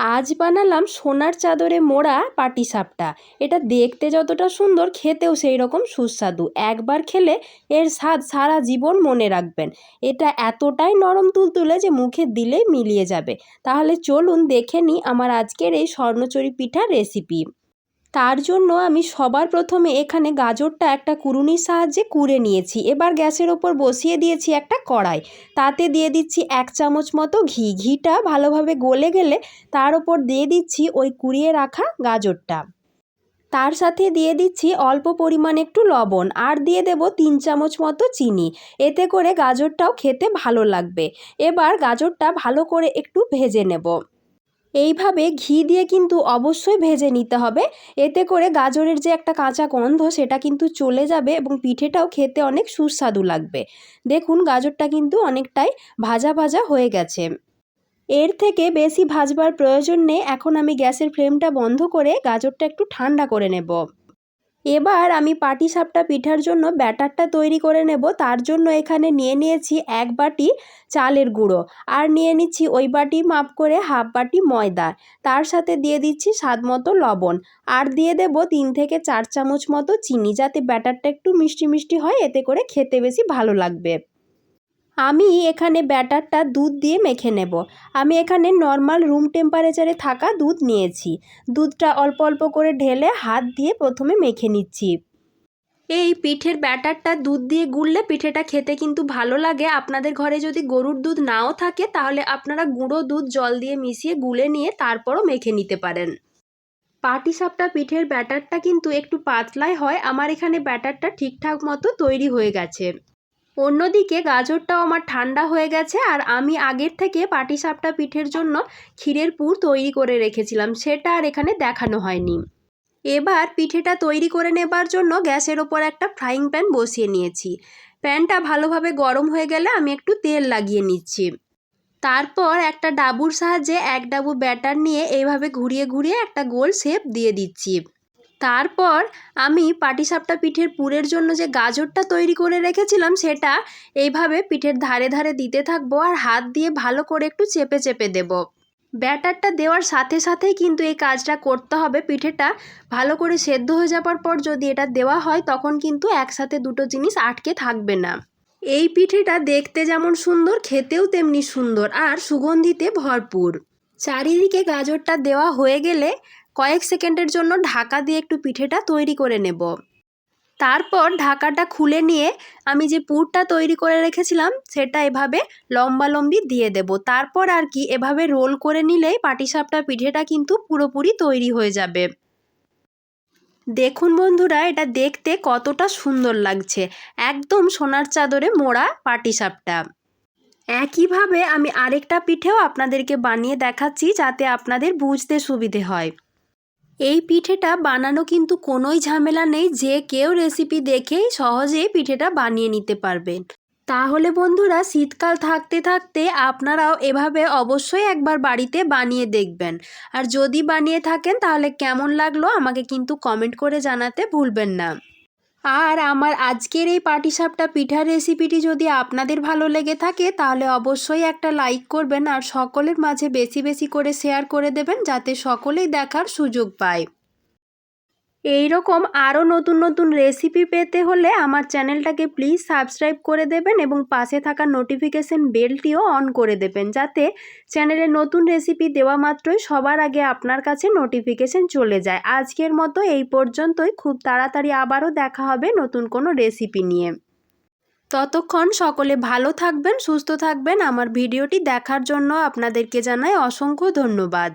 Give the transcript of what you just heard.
আজ বানালাম সোনার চাদরে মোড়া পাটি সাপটা। এটা দেখতে যতটা সুন্দর, খেতেও সেই রকম সুস্বাদু। একবার খেলে এর স্বাদ সারা জীবন মনে রাখবেন। এটা এতটাই নরম তুলতুলে যে মুখে দিলে মিলিয়ে যাবে। তাহলে চলুন দেখে নিই আমার আজকের এই স্বর্ণচরি পিঠার রেসিপি তার জন্য আমি সবার প্রথমে এখানে গাজরটা একটা কুড়ুনির সাহায্যে কুড়ে নিয়েছি। এবার গ্যাসের ওপর বসিয়ে দিয়েছি একটা কড়াই। তাতে দিয়ে দিচ্ছি এক চামচ মতো ঘি। ঘিটা ভালোভাবে গলে গেলে তার ওপর দিয়ে দিচ্ছি ওই কুড়িয়ে রাখা গাজরটা। তার সাথে দিয়ে দিচ্ছি অল্প পরিমাণ একটু লবণ আর দিয়ে দেব তিন চামচ মতো চিনি। এতে করে গাজরটাও খেতে ভালো লাগবে। এবার গাজরটা ভালো করে একটু ভেজে নেব। এইভাবে ঘি দিয়ে কিন্তু অবশ্যই ভেজে নিতে হবে। এতে করে গাজরের যে একটা কাঁচা গন্ধ, সেটা কিন্তু চলে যাবে এবং পিঠেটাও খেতে অনেক সুস্বাদু লাগবে। দেখুন, গাজরটা কিন্তু অনেকটাই ভাজা ভাজা হয়ে গেছে। এর থেকে বেশি ভাজবার প্রয়োজন নেই। এখন আমি গ্যাসের ফ্লেমটা বন্ধ করে গাজরটা একটু ঠান্ডা করে নেব। এবার আমি পাটি সাপটা পিঠার জন্য ব্যাটারটা তৈরি করে নেব। তার জন্য এখানে নিয়ে নিয়েছি এক বাটি চালের গুঁড়ো আর নিয়ে নিচ্ছি ওই বাটি মাপ করে হাফ বাটি ময়দা। তার সাথে দিয়ে দিচ্ছি স্বাদ মতো লবণ আর দিয়ে দেব তিন থেকে চার চামচ মতো চিনি যাতে ব্যাটারটা একটু মিষ্টি মিষ্টি হয়, এতে করে খেতে বেশি ভালো লাগবে। আমি এখানে ব্যাটারটা দুধ দিয়ে মেখে নেব। আমি এখানে নর্মাল রুম টেম্পারেচারে থাকা দুধ নিয়েছি। দুধটা অল্প অল্প করে ঢেলে হাত দিয়ে প্রথমে মেখে নিচ্ছি। এই পিঠের ব্যাটারটা দুধ দিয়ে গুললে পিঠেটা খেতে কিন্তু ভালো লাগে। আপনাদের ঘরে যদি গরুর দুধ নাও থাকে, তাহলে আপনারা গুঁড়ো দুধ জল দিয়ে মিশিয়ে গুলে নিয়ে তারপরও মেখে নিতে পারেন। পাটিসাপটা পিঠের ব্যাটারটা কিন্তু একটু পাতলাই হয়। আমার এখানে ব্যাটারটা ঠিকঠাক মতো তৈরি হয়ে গেছে। অন্যদিকে গাজরটাও আমার ঠান্ডা হয়ে গেছে আর আমি আগের থেকে পাটিসাপটা পিঠের জন্য ক্ষীরের পুর তৈরি করে রেখেছিলাম, সেটা আর এখানে দেখানো হয়নি। এবার পিঠেটা তৈরি করে নেবার জন্য গ্যাসের ওপর একটা ফ্রাইং প্যান বসিয়ে নিয়েছি। প্যানটা ভালোভাবে গরম হয়ে গেলে আমি একটু তেল লাগিয়ে নিচ্ছি। তারপর একটা ডাবুর সাহায্যে এক ডাবু ব্যাটার নিয়ে এইভাবে ঘুরিয়ে ঘুরিয়ে একটা গোল শেপ দিয়ে দিচ্ছি। তারপর আমি পাটিসাপটা পিঠের পুরের জন্য যে গাজরটা তৈরি করে রেখেছিলাম সেটা এইভাবে পিঠের ধারে ধারে দিতে থাকব আর হাত দিয়ে ভালো করে একটু চেপে চেপে দেব। ব্যাটারটা দেওয়ার সাথে সাথেই কিন্তু এই কাজটা করতে হবে। পিঠেটা ভালো করে সেদ্ধ হয়ে যাবার পর যদি এটা দেওয়া হয় তখন কিন্তু একসাথে দুটো জিনিস আটকে থাকবে না। এই পিঠেটা দেখতে যেমন সুন্দর, খেতেও তেমনি সুন্দর আর সুগন্ধিতে ভরপুর। চারিদিকে গাজরটা দেওয়া হয়ে গেলে কয়েক সেকেন্ডের জন্য ঢাকা দিয়ে একটু পিঠেটা তৈরি করে নেব। তারপর ঢাকাটা খুলে নিয়ে আমি যে পুরটা তৈরি করে রেখেছিলাম, সেটা এভাবে লম্বালম্বি দিয়ে দেব। তারপর আর কি এভাবে রোল করে নিলেই পাটিসাপটা পিঠেটা কিন্তু পুরোপুরি তৈরি হয়ে যাবে। দেখুন বন্ধুরা, এটা দেখতে কতটা সুন্দর লাগছে। একদম সোনার চাদরে মোড়া পাটিসাপটা। একইভাবে আমি আরেকটা পিঠেও আপনাদেরকে বানিয়ে দেখাচ্ছি যাতে আপনাদের বুঝতে সুবিধে হয়। এই পিঠেটা বানানো কিন্তু কোনোই ঝামেলা নেই, যে কেউ রেসিপি দেখেই সহজেই পিঠেটা বানিয়ে নিতে পারবেন। তাহলে বন্ধুরা, শীতকাল থাকতে থাকতে আপনারাও এভাবে অবশ্যই একবার বাড়িতে বানিয়ে দেখবেন। আর যদি বানিয়ে থাকেন, তাহলে কেমন লাগল আমাকে কিন্তু কমেন্ট করে জানাতে ভুলবেন না। আর আমার আজকের এই পাটিসাপটা পিঠার রেসিপিটি যদি আপনাদের ভালো লেগে থাকে, তাহলে অবশ্যই একটা লাইক করবেন আর সকলের মাঝে বেশি বেশি করে শেয়ার করে দেবেন, যাতে সকলেই দেখার সুযোগ পায়। এই রকম আরও নতুন নতুন রেসিপি পেতে হলে আমার চ্যানেলটাকে প্লিজ সাবস্ক্রাইব করে দেবেন এবং পাশে থাকা নোটিফিকেশন বেলটিও অন করে দেবেন, যাতে চ্যানেলে নতুন রেসিপি দেওয়া মাত্রই সবার আগে আপনার কাছে নোটিফিকেশন চলে যায়। আজকের মতো এই পর্যন্তই, খুব তাড়াতাড়ি আবারও দেখা হবে নতুন কোনো রেসিপি নিয়ে। ততক্ষণ সকলে ভালো থাকবেন, সুস্থ থাকবেন। আমার ভিডিওটি দেখার জন্য আপনাদেরকে জানাই অসংখ্য ধন্যবাদ।